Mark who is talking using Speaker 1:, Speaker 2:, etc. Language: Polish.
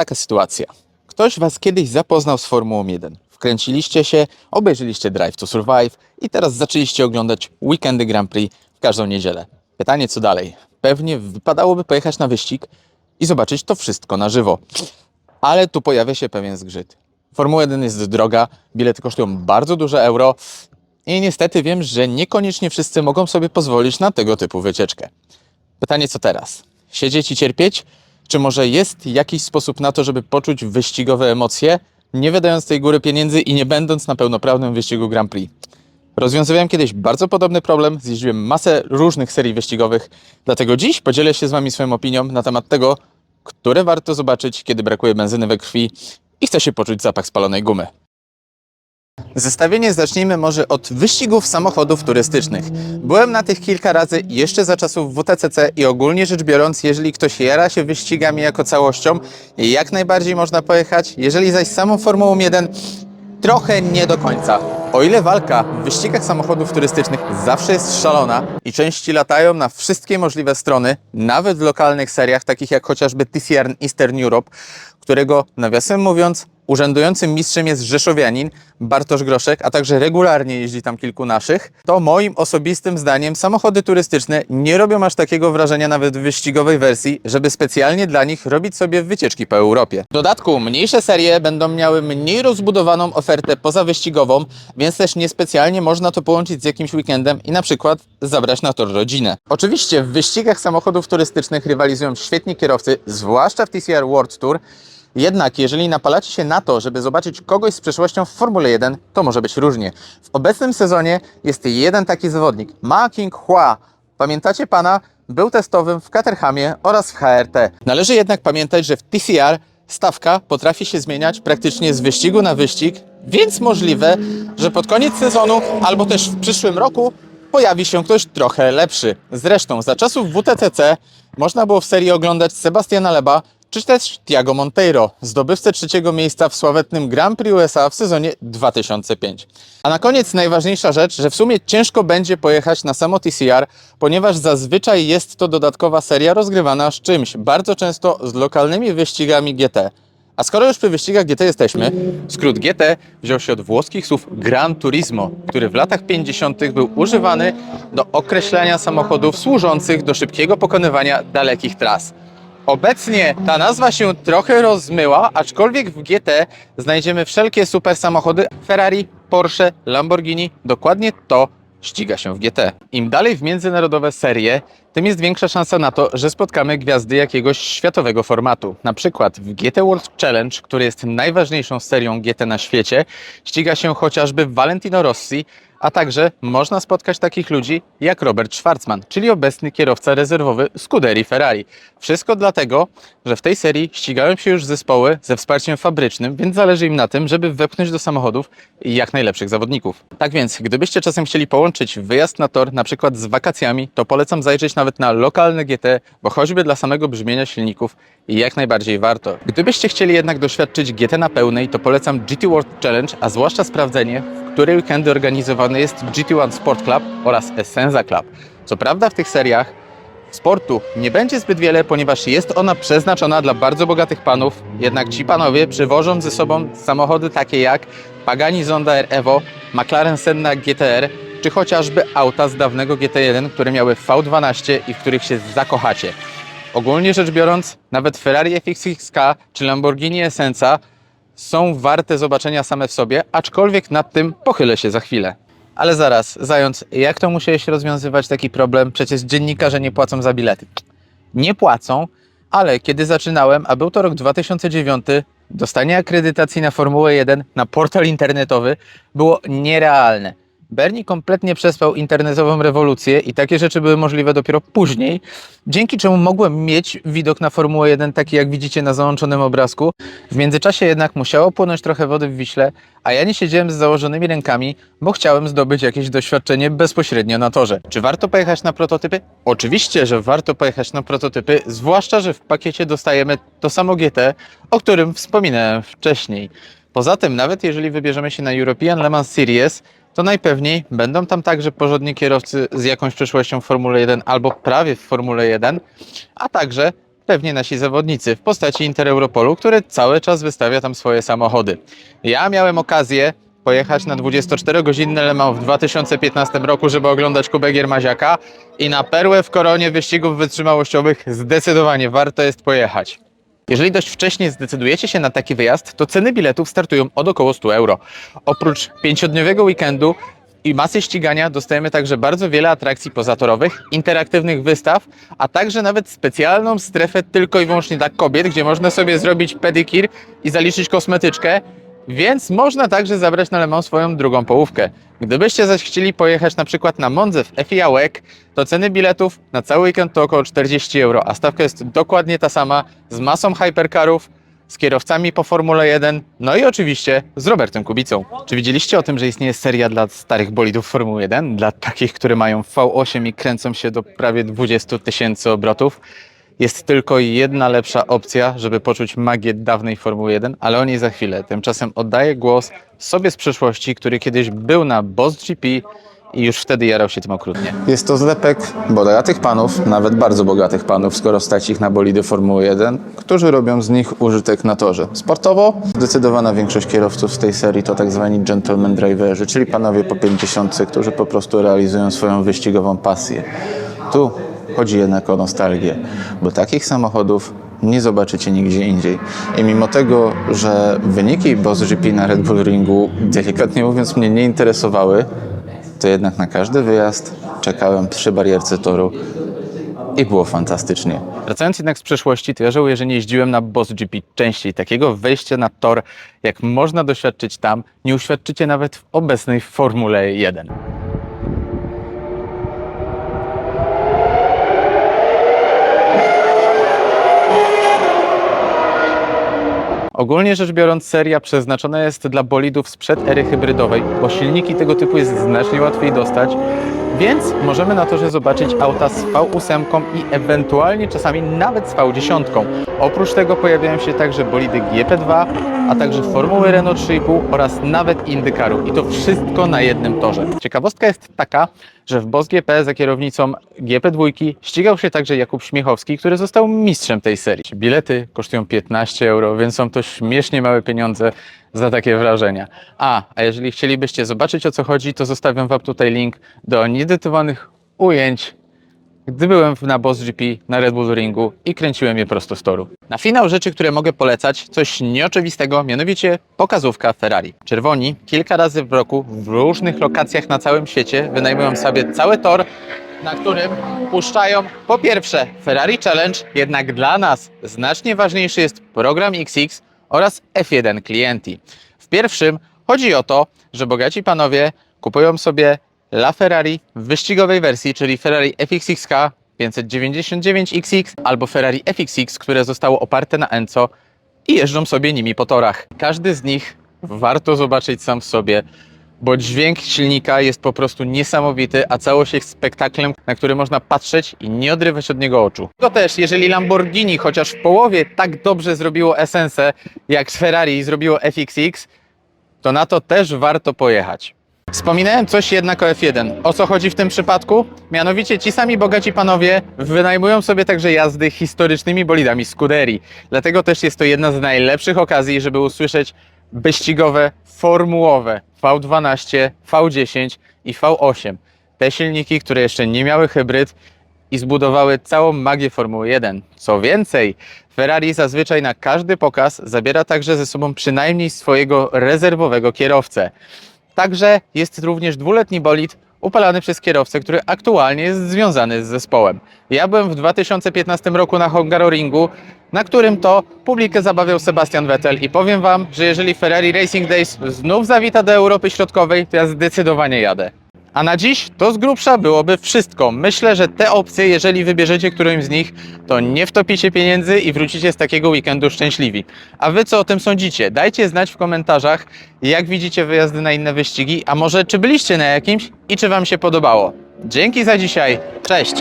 Speaker 1: Taka sytuacja. Ktoś Was kiedyś zapoznał z Formułą 1. Wkręciliście się, obejrzeliście Drive to Survive i teraz zaczęliście oglądać weekendy Grand Prix w każdą niedzielę. Pytanie, co dalej? Pewnie wypadałoby pojechać na wyścig i zobaczyć to wszystko na żywo. Ale tu pojawia się pewien zgrzyt. Formuła 1 jest droga, bilety kosztują bardzo duże euro i niestety wiem, że niekoniecznie wszyscy mogą sobie pozwolić na tego typu wycieczkę. Pytanie, co teraz? Siedzieć i cierpieć? Czy może jest jakiś sposób na to, żeby poczuć wyścigowe emocje, nie wydając tej góry pieniędzy i nie będąc na pełnoprawnym wyścigu Grand Prix? Rozwiązywałem kiedyś bardzo podobny problem, zjeździłem masę różnych serii wyścigowych, dlatego dziś podzielę się z Wami swoją opinią na temat tego, które warto zobaczyć, kiedy brakuje benzyny we krwi i chce się poczuć zapach spalonej gumy. Zestawienie zacznijmy może od wyścigów samochodów turystycznych. Byłem na tych kilka razy jeszcze za czasów WTCC i ogólnie rzecz biorąc, jeżeli ktoś jara się wyścigami jako całością, jak najbardziej można pojechać, jeżeli zaś samą Formułą 1 trochę nie do końca. O ile walka w wyścigach samochodów turystycznych zawsze jest szalona i części latają na wszystkie możliwe strony, nawet w lokalnych seriach, takich jak chociażby TCR Eastern Europe, którego nawiasem mówiąc, urzędującym mistrzem jest rzeszowianin Bartosz Groszek, a także regularnie jeździ tam kilku naszych, to moim osobistym zdaniem samochody turystyczne nie robią aż takiego wrażenia nawet w wyścigowej wersji, żeby specjalnie dla nich robić sobie wycieczki po Europie. W dodatku mniejsze serie będą miały mniej rozbudowaną ofertę pozawyścigową, więc też niespecjalnie można to połączyć z jakimś weekendem i na przykład zabrać na tor rodzinę. Oczywiście w wyścigach samochodów turystycznych rywalizują świetni kierowcy, zwłaszcza w TCR World Tour, jednak jeżeli napalacie się na to, żeby zobaczyć kogoś z przeszłością w Formule 1, to może być różnie. W obecnym sezonie jest jeden taki zawodnik, Ma King Hua. Pamiętacie pana? Był testowym w Caterhamie oraz w HRT. Należy jednak pamiętać, że w TCR stawka potrafi się zmieniać praktycznie z wyścigu na wyścig, więc możliwe, że pod koniec sezonu albo też w przyszłym roku pojawi się ktoś trochę lepszy. Zresztą za czasów WTCC można było w serii oglądać Sebastiana Leba, czy też Tiago Monteiro, zdobywcę trzeciego miejsca w sławetnym Grand Prix USA w sezonie 2005. A na koniec najważniejsza rzecz, że w sumie ciężko będzie pojechać na samo TCR, ponieważ zazwyczaj jest to dodatkowa seria rozgrywana z czymś, bardzo często z lokalnymi wyścigami GT. A skoro już przy wyścigach GT jesteśmy, skrót GT wziął się od włoskich słów Gran Turismo, który w latach 50. był używany do określania samochodów służących do szybkiego pokonywania dalekich tras. Obecnie ta nazwa się trochę rozmyła, aczkolwiek w GT znajdziemy wszelkie super samochody Ferrari, Porsche, Lamborghini. Dokładnie to ściga się w GT. Im dalej w międzynarodowe serie, tym jest większa szansa na to, że spotkamy gwiazdy jakiegoś światowego formatu. Na przykład w GT World Challenge, który jest najważniejszą serią GT na świecie, ściga się chociażby Valentino Rossi, a także można spotkać takich ludzi jak Robert Schwarzman, czyli obecny kierowca rezerwowy Scuderii Ferrari. Wszystko dlatego, że w tej serii ścigają się już zespoły ze wsparciem fabrycznym, więc zależy im na tym, żeby wepchnąć do samochodów jak najlepszych zawodników. Tak więc, gdybyście czasem chcieli połączyć wyjazd na tor na przykład z wakacjami, to polecam zajrzeć nawet na lokalne GT, bo choćby dla samego brzmienia silników jak najbardziej warto. Gdybyście chcieli jednak doświadczyć GT na pełnej, to polecam GT World Challenge, a zwłaszcza sprawdzenie, w które weekendy organizowany jest GT1 Sport Club oraz Essenza Club. Co prawda w tych seriach sportu nie będzie zbyt wiele, ponieważ jest ona przeznaczona dla bardzo bogatych panów, jednak ci panowie przywożą ze sobą samochody takie jak Pagani Zonda R Evo, McLaren Senna GTR, czy chociażby auta z dawnego GT1, które miały V12 i w których się zakochacie. Ogólnie rzecz biorąc, nawet Ferrari FXXK czy Lamborghini Essenza są warte zobaczenia same w sobie, aczkolwiek nad tym pochylę się za chwilę. Ale zaraz, zając, jak to musiałeś rozwiązywać taki problem? Przecież dziennikarze nie płacą za bilety. Nie płacą, ale kiedy zaczynałem, a był to rok 2009, dostanie akredytacji na Formułę 1 na portal internetowy było nierealne. Bernie kompletnie przespał internetową rewolucję i takie rzeczy były możliwe dopiero później, dzięki czemu mogłem mieć widok na Formułę 1 taki jak widzicie na załączonym obrazku. W międzyczasie jednak musiało płynąć trochę wody w Wiśle, a ja nie siedziałem z założonymi rękami, bo chciałem zdobyć jakieś doświadczenie bezpośrednio na torze. Czy warto pojechać na prototypy? Oczywiście, że warto pojechać na prototypy, zwłaszcza, że w pakiecie dostajemy to samo GT, o którym wspominałem wcześniej. Poza tym, nawet jeżeli wybierzemy się na European Le Mans Series, to najpewniej będą tam także porządni kierowcy z jakąś przeszłością w Formule 1 albo prawie w Formule 1, a także pewnie nasi zawodnicy w postaci Intereuropolu, który cały czas wystawia tam swoje samochody. Ja miałem okazję pojechać na 24-godzinny Le Mans w 2015 roku, żeby oglądać Kubę Giermaziaka i na perłę w koronie wyścigów wytrzymałościowych zdecydowanie warto jest pojechać. Jeżeli dość wcześnie zdecydujecie się na taki wyjazd, to ceny biletów startują od około 100 euro. Oprócz pięciodniowego weekendu i masy ścigania dostajemy także bardzo wiele atrakcji pozatorowych, interaktywnych wystaw, a także nawet specjalną strefę tylko i wyłącznie dla kobiet, gdzie można sobie zrobić pedikir i zaliczyć kosmetyczkę, więc można także zabrać na Le Mans swoją drugą połówkę. Gdybyście zaś chcieli pojechać na przykład na Mondze w FIA WEC, to ceny biletów na cały weekend to około 40 euro, a stawka jest dokładnie ta sama, z masą hypercarów, z kierowcami po Formule 1, no i oczywiście z Robertem Kubicą. Czy widzieliście o tym, że istnieje seria dla starych bolidów Formuły 1? Dla takich, które mają V8 i kręcą się do prawie 20 tysięcy obrotów? Jest tylko jedna lepsza opcja, żeby poczuć magię dawnej Formuły 1, ale o niej za chwilę. Tymczasem oddaję głos sobie z przeszłości, który kiedyś był na Boss GP i już wtedy jarał się tym okrutnie. Jest to zlepek bogatych panów, nawet bardzo bogatych panów, skoro stać ich na bolidy Formuły 1, którzy robią z nich użytek na torze. Sportowo zdecydowana większość kierowców z tej serii to tak zwani gentleman driverzy, czyli panowie po 50, którzy po prostu realizują swoją wyścigową pasję. Tu chodzi jednak o nostalgię, bo takich samochodów nie zobaczycie nigdzie indziej. I mimo tego, że wyniki Boss GP na Red Bull Ringu delikatnie mówiąc mnie nie interesowały, to jednak na każdy wyjazd czekałem przy barierce toru i było fantastycznie. Wracając jednak z przeszłości, to ja żałuję, że nie jeździłem na Boss GP częściej. Takiego wejścia na tor, jak można doświadczyć tam, nie uświadczycie nawet w obecnej Formule 1. Ogólnie rzecz biorąc, seria przeznaczona jest dla bolidów sprzed ery hybrydowej, bo silniki tego typu jest znacznie łatwiej dostać, więc możemy na torze zobaczyć auta z V8 i ewentualnie czasami nawet z V10. Oprócz tego pojawiają się także bolidy GP2, a także Formuły Renault 3,5 oraz nawet Indykaru. I to wszystko na jednym torze. Ciekawostka jest taka, że w Boss GP za kierownicą GP2 ścigał się także Jakub Śmiechowski, który został mistrzem tej serii. Bilety kosztują 15 euro, więc są to śmiesznie małe pieniądze za takie wrażenia. A, a jeżeli chcielibyście zobaczyć o co chodzi, to zostawiam Wam tutaj link do nieedytowanych ujęć gdy byłem na Boss GP na Red Bull Ringu i kręciłem je prosto z toru. Na finał rzeczy, które mogę polecać, coś nieoczywistego, mianowicie pokazówka Ferrari. Czerwoni kilka razy w roku w różnych lokacjach na całym świecie wynajmują sobie cały tor, na którym puszczają po pierwsze Ferrari Challenge, jednak dla nas znacznie ważniejszy jest program XX oraz F1 Clienti. W pierwszym chodzi o to, że bogaci panowie kupują sobie La Ferrari w wyścigowej wersji, czyli Ferrari FXXK 599XX albo Ferrari FXX, które zostało oparte na Enco i jeżdżą sobie nimi po torach. Każdy z nich warto zobaczyć sam w sobie, bo dźwięk silnika jest po prostu niesamowity, a całość jest spektaklem, na który można patrzeć i nie odrywać od niego oczu. To też, jeżeli Lamborghini chociaż w połowie tak dobrze zrobiło Essence, jak Ferrari zrobiło FXX, to na to też warto pojechać. Wspominałem coś jednak o F1. O co chodzi w tym przypadku? Mianowicie ci sami bogaci panowie wynajmują sobie także jazdy historycznymi bolidami Scuderii. Dlatego też jest to jedna z najlepszych okazji, żeby usłyszeć wyścigowe, formułowe V12, V10 i V8. Te silniki, które jeszcze nie miały hybryd i zbudowały całą magię Formuły 1. Co więcej, Ferrari zazwyczaj na każdy pokaz zabiera także ze sobą przynajmniej swojego rezerwowego kierowcę. Także jest również dwuletni bolid upalany przez kierowcę, który aktualnie jest związany z zespołem. Ja byłem w 2015 roku na Hungaroringu, na którym to publikę zabawiał Sebastian Vettel i powiem Wam, że jeżeli Ferrari Racing Days znów zawita do Europy Środkowej, to ja zdecydowanie jadę. A na dziś to z grubsza byłoby wszystko. Myślę, że te opcje, jeżeli wybierzecie którąś z nich, to nie wtopicie pieniędzy i wrócicie z takiego weekendu szczęśliwi. A wy co o tym sądzicie? Dajcie znać w komentarzach, jak widzicie wyjazdy na inne wyścigi, a może czy byliście na jakimś i czy wam się podobało. Dzięki za dzisiaj. Cześć!